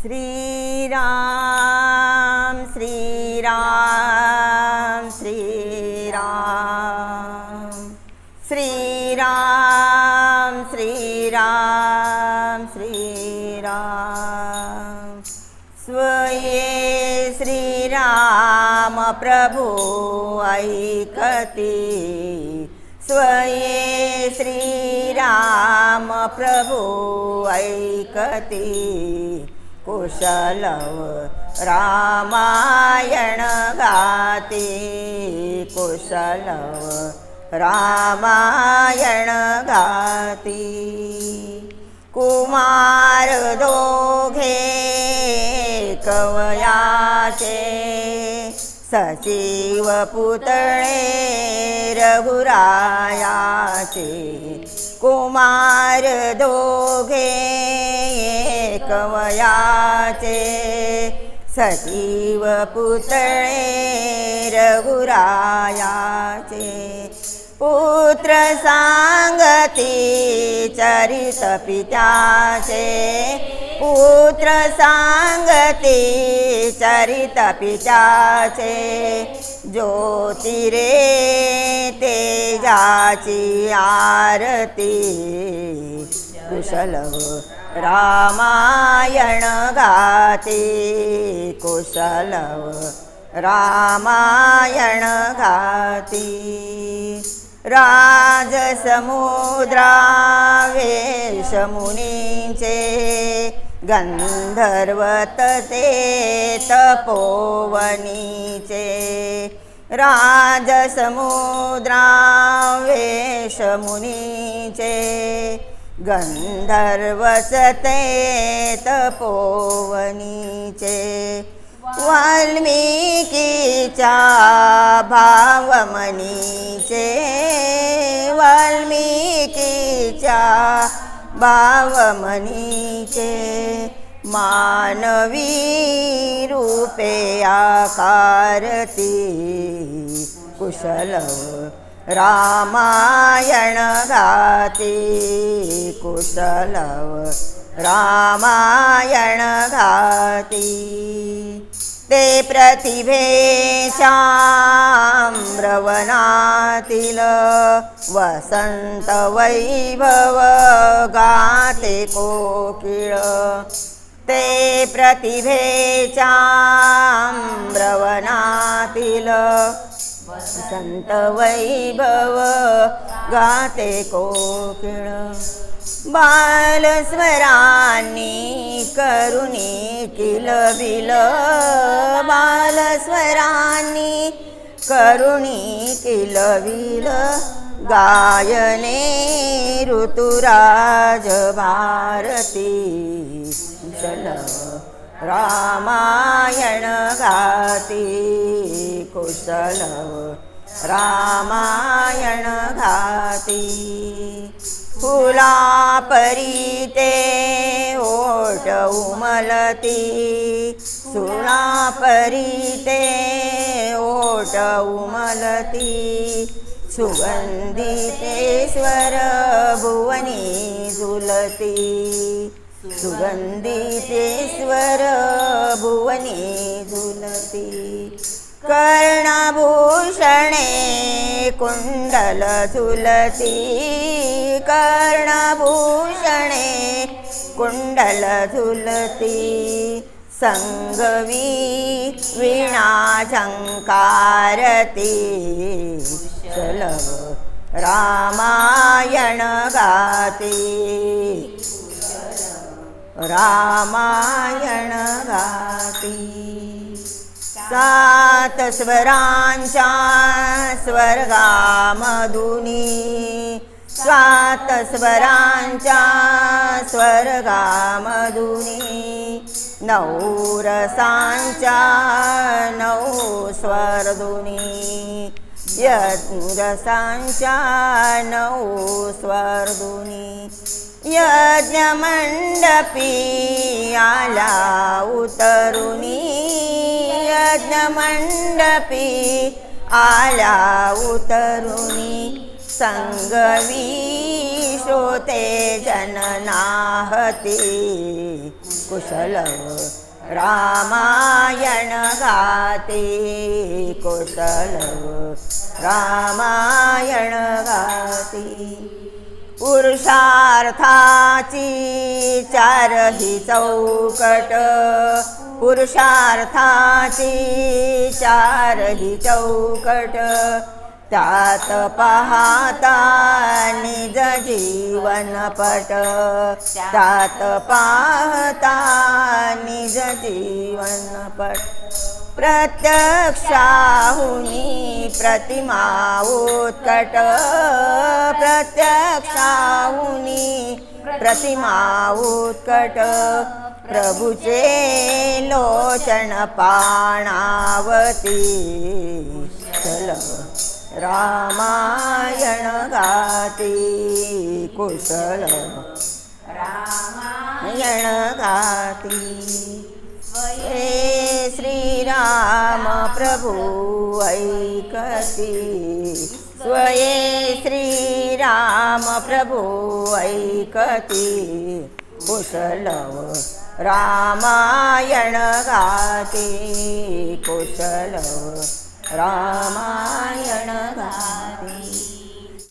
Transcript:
श्रीराम श्रीराम श्रीराम। श्रीराम श्रीराम श्रीराम। स्वये श्रीराम प्रभु ऐकती। स्वये श्रीराम प्रभु ऐकती कुशलव रामायण गाती। कुशलव रामायण गाती। कुमार दोघे कवयाचे। सचिव पुतळे रघुरायाचे। कुमार दोघे કવયાચે સજીવ પુતળે રઘુરાયા છે પુત્ર સાંગતી ચરિત પિતા છે પુત્ર સાંગતી ચરિત પિતા છે જ્યોતિરે તેજાચી આરતી. કુશલ रामायण गाते कुशलव रामायण गाती। राजसमुद्रावेशमुनीचे गंधर्वत ते तपोवनीचे राजसमुद्रावेशमुनीचे ગંધર્વસતે તપોવની છે. વાલ્મીકી ચા ભાવમની છે. વાલ્મીકી ચા ભાવમની માનવી રૂપે આકારતી કુશલ रामायण गाते कुशलव रामायण घाती ते प्रतिभेशाम्रवनातील वसंत वैभव गाते कोकिळ। ते प्रतिभेचाम्रवनातील संत वैभव गाते कोकिळ. बालस्वरांनी करुणी किलबिल बालस्वरांनी करुणी किलबिल गायने ऋतुराज भारती. चल रामायण गाती कुशल. रामायण घाती फुला परिते ओट उमलती. सुळा परिते ओट उमलती. सुगंधितेश्वर भुवनी झुलती. सुगंधितेश्वर भुवनी झुलती. कर्णभूषणे कुण्डल झुलती कर्णभूषणे कुण्डल झुलती सङ्गवी वीणाझङ्कारती चलव रामायण गाती। रामायण गाती। सात स्वरांच्या स्वर्गामधुनी. सात स्वरांच्या स्वर्गामधुनी. नऊ रसांच्या नऊ स्वरधुनी यज्ञरसांच्या नऊ स्वरधुनी यज्ञमंडपी आला उतरुनी. यज्ञमण्डपी आला उतरुणी संगवी श्रोते जननाहती। कुशलव रामायण गाते। कुशलव रामायण गाते। पुरुषार्थाची चारही चौकट. पुरुषार्थाची चारही चौकट. त्यात पाहता निज जीवनपट त्यात पाहता निज जीवनपट प्रत्यक्षाहुनी प्रतिमा उत्कट। प्रत्यक्षाहुनी प्रतिमा उत्कट। प्रभुचे लोचन पाणावती। चल रामायण गाती कुशल। रामायण गाती हे श्रीराम प्रभु ऐकती स्वये श्रीराम प्रभु ऐकती कुशलव रामायण गाते। कुशलव रामायण गाते।